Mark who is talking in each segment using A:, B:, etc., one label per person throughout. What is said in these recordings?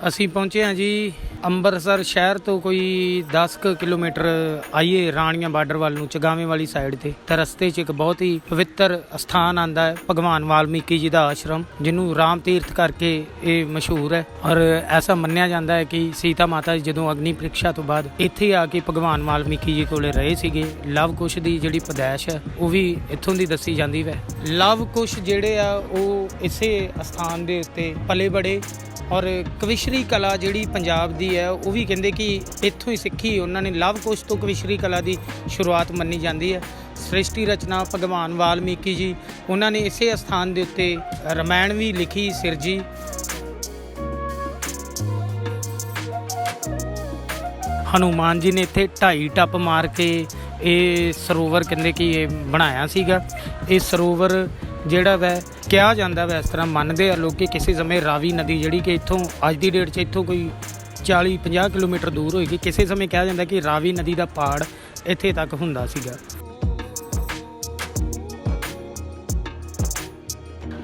A: ਅਸੀਂ ਪਹੁੰਚੇ ਹਾਂ ਜੀ ਅੰਮ੍ਰਿਤਸਰ ਸ਼ਹਿਰ ਤੋਂ ਕੋਈ 10 ਕੁ ਕਿਲੋਮੀਟਰ ਆਈਏ ਰਾਣੀਆਂ ਬਾਰਡਰ ਵੱਲ ਨੂੰ, ਚਗਾਵੇਂ ਵਾਲੀ ਸਾਈਡ ਤੇ, ਤਾਂ ਰਸਤੇ 'ਚ ਇੱਕ ਬਹੁਤ ਹੀ ਪਵਿੱਤਰ ਸਥਾਨ ਆਂਦਾ ਹੈ, ਭਗਵਾਨ ਵਾਲਮੀਕੀ ਜੀ ਦਾ ਆਸ਼ਰਮ, ਜਿਹਨੂੰ ਰਾਮ ਤੀਰਥ ਕਰਕੇ ਇਹ ਮਸ਼ਹੂਰ ਹੈ। ਔਰ ਐਸਾ ਮੰਨਿਆ ਜਾਂਦਾ ਹੈ ਕਿ ਸੀਤਾ ਮਾਤਾ ਜੀ ਜਦੋਂ ਅਗਨੀ ਪ੍ਰੀਖਿਆ ਤੋਂ ਬਾਅਦ ਇੱਥੇ ਆ ਕੇ ਭਗਵਾਨ ਵਾਲਮੀਕੀ ਜੀ ਕੋਲੇ ਰਹੇ ਸੀਗੇ, ਲਵ ਕੁਸ਼ ਦੀ ਜਿਹੜੀ ਪਦੈਸ਼ ਹੈ, ਉਹ ਵੀ ਇੱਥੋਂ ਦੀ ਦੱਸੀ ਜਾਂਦੀ ਵੈ। ਲਵ ਕੁਸ਼ ਜਿਹੜੇ ਆ, ਉਹ ਇਸੇ ਸਥਾਨ ਦੇ ਉੱਤੇ ਪਲੇ ਬੜੇ ਔਰ ਕਵਿਸ਼ਰੀ ਕਲਾ ਜਿਹੜੀ ਪੰਜਾਬ ਦੀ ਹੈ, ਉਹ ਵੀ ਕਹਿੰਦੇ ਕਿ ਇੱਥੋਂ ਹੀ ਸਿੱਖੀ, ਉਹਨਾਂ ਨੇ ਲਵ ਕੁਸ਼ ਤੋਂ ਕਵਿਸ਼ਰੀ ਕਲਾ ਦੀ ਸ਼ੁਰੂਆਤ ਮੰਨੀ ਜਾਂਦੀ ਹੈ। ਸ੍ਰਿਸ਼ਟੀ ਰਚਨਾ ਭਗਵਾਨ ਵਾਲਮੀਕੀ ਜੀ, ਉਹਨਾਂ ਨੇ ਇਸੇ ਸਥਾਨ ਦੇ ਉੱਤੇ ਰਮਾਇਣ ਵੀ ਲਿਖੀ ਸਿਰਜੀ ਹਨੂਮਾਨ ਜੀ ਨੇ ਇੱਥੇ ਢਾਈ ਟੱਪ ਮਾਰ ਕੇ ਇਹ ਸਰੋਵਰ ਕਹਿੰਦੇ ਕਿ ਇਹ ਬਣਾਇਆ ਸੀਗਾ। ਇਹ ਸਰੋਵਰ ਜਿਹੜਾ ਵੈ, ਕਿਹਾ ਜਾਂਦਾ ਵੈ ਇਸ ਤਰ੍ਹਾਂ ਮੰਨਦੇ ਆ ਲੋਕ। ਕਿ ਕਿਸੇ ਸਮੇਂ ਰਾਵੀ ਨਦੀ ਜਿਹੜੀ ਕਿ ਇੱਥੋਂ ਅੱਜ ਦੀ ਡੇਟ 'ਚ ਇੱਥੋਂ ਕੋਈ 40 50 ਕਿਲੋਮੀਟਰ ਦੂਰ ਹੋਏਗੀ। ਕਿਸੇ ਸਮੇਂ ਕਿਹਾ ਜਾਂਦਾ ਕਿ ਰਾਵੀ ਨਦੀ ਦਾ ਪਹਾੜ ਇੱਥੇ ਤੱਕ ਹੁੰਦਾ ਸੀਗਾ।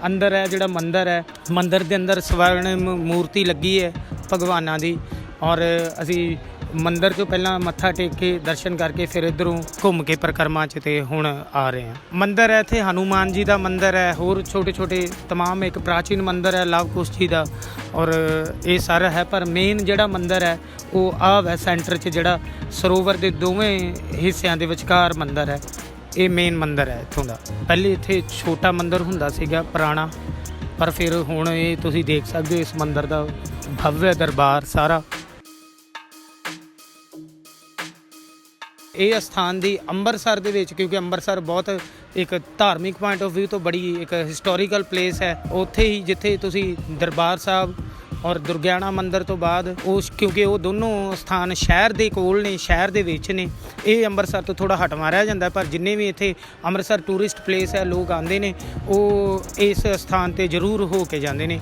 A: ਅੰਦਰ ਹੈ, ਜਿਹੜਾ ਮੰਦਿਰ ਹੈ, ਮੰਦਿਰ ਦੇ ਅੰਦਰ ਸਵਰਨ ਮੂਰਤੀ ਲੱਗੀ ਹੈ ਭਗਵਾਨਾਂ ਦੀ। ਔਰ ਅਸੀਂ ਮੰਦਿਰ ਤੋਂ ਪਹਿਲਾਂ ਮੱਥਾ ਟੇਕ ਕੇ ਦਰਸ਼ਨ ਕਰਕੇ ਫਿਰ ਇਧਰੋਂ ਘੁੰਮ ਕੇ ਪਰਿਕਰਮਾ ਚ ਤੇ ਹੁਣ ਆ ਰਹੇ ਹਾਂ ਮੰਦਿਰ ਹੈ ਇੱਥੇ ਹਨੂਮਾਨ ਜੀ ਦਾ ਮੰਦਿਰ ਹੈ ਹੋਰ ਛੋਟੇ ਛੋਟੇ तमाम ਇੱਕ ਪ੍ਰਾਚੀਨ ਮੰਦਿਰ ਹੈ ਲਵ ਕੁਸ਼ ਜੀ ਦਾ ਔਰ ਇਹ ਸਾਰਾ ਹੈ ਪਰ ਮੇਨ ਜਿਹੜਾ ਮੰਦਿਰ ਹੈ ਉਹ ਆਹ ਹੈ ਸੈਂਟਰ 'ਚ ਜਿਹੜਾ ਸਰੋਵਰ ਦੇ ਦੋਵੇਂ ਹਿੱਸਿਆਂ ਦੇ ਵਿਚਕਾਰ ਮੰਦਿਰ ਹੈ ਇਹ ਮੇਨ ਮੰਦਿਰ ਹੈ ਇੱਥੋਂ ਦਾ ਪਹਿਲੇ ਇੱਥੇ ਛੋਟਾ ਮੰਦਿਰ ਹੁੰਦਾ ਸੀਗਾ ਪੁਰਾਣਾ ਪਰ ਫਿਰ ਹੁਣ ਇਹ ਤੁਸੀਂ ਦੇਖ ਸਕਦੇ ਹੋ ਇਸ ਮੰਦਿਰ ਦਾ ਭਵਯ ਦਰਬਾਰ ਸਾਰਾ ਇਹ ਸਥਾਨ ਦੀ ਅੰਮ੍ਰਿਤਸਰ ਦੇ ਵਿੱਚ, ਕਿਉਂਕਿ ਅੰਮ੍ਰਿਤਸਰ ਬਹੁਤ ਇੱਕ ਧਾਰਮਿਕ ਪੁਆਇੰਟ ਆਫ View ਤੋਂ ਬੜੀ ਇੱਕ ਹਿਸਟੋਰੀਕਲ ਪਲੇਸ ਹੈ। ਉੱਥੇ ਹੀ ਜਿੱਥੇ ਤੁਸੀਂ ਦਰਬਾਰ ਸਾਹਿਬ ਔਰ ਦੁਰਗਿਆਣਾ ਮੰਦਿਰ ਤੋਂ ਬਾਅਦ ਉਸ ਕਿਉਂਕਿ ਉਹ ਦੋਨੋਂ ਸਥਾਨ ਸ਼ਹਿਰ ਦੇ ਕੋਲ ਨੇ, ਸ਼ਹਿਰ ਦੇ ਵਿੱਚ ਨੇ। ਇਹ ਅੰਮ੍ਰਿਤਸਰ ਤੋਂ ਥੋੜਾ ਹਟ ਮਾਰਿਆ ਜਾਂਦਾ, ਪਰ ਜਿੰਨੇ ਵੀ ਇੱਥੇ ਅੰਮ੍ਰਿਤਸਰ ਟੂਰਿਸਟ ਪਲੇਸ ਹੈ, ਲੋਕ ਆਉਂਦੇ ਨੇ, ਉਹ ਇਸ ਸਥਾਨ ਤੇ ਜ਼ਰੂਰ ਹੋ ਕੇ ਜਾਂਦੇ ਨੇ।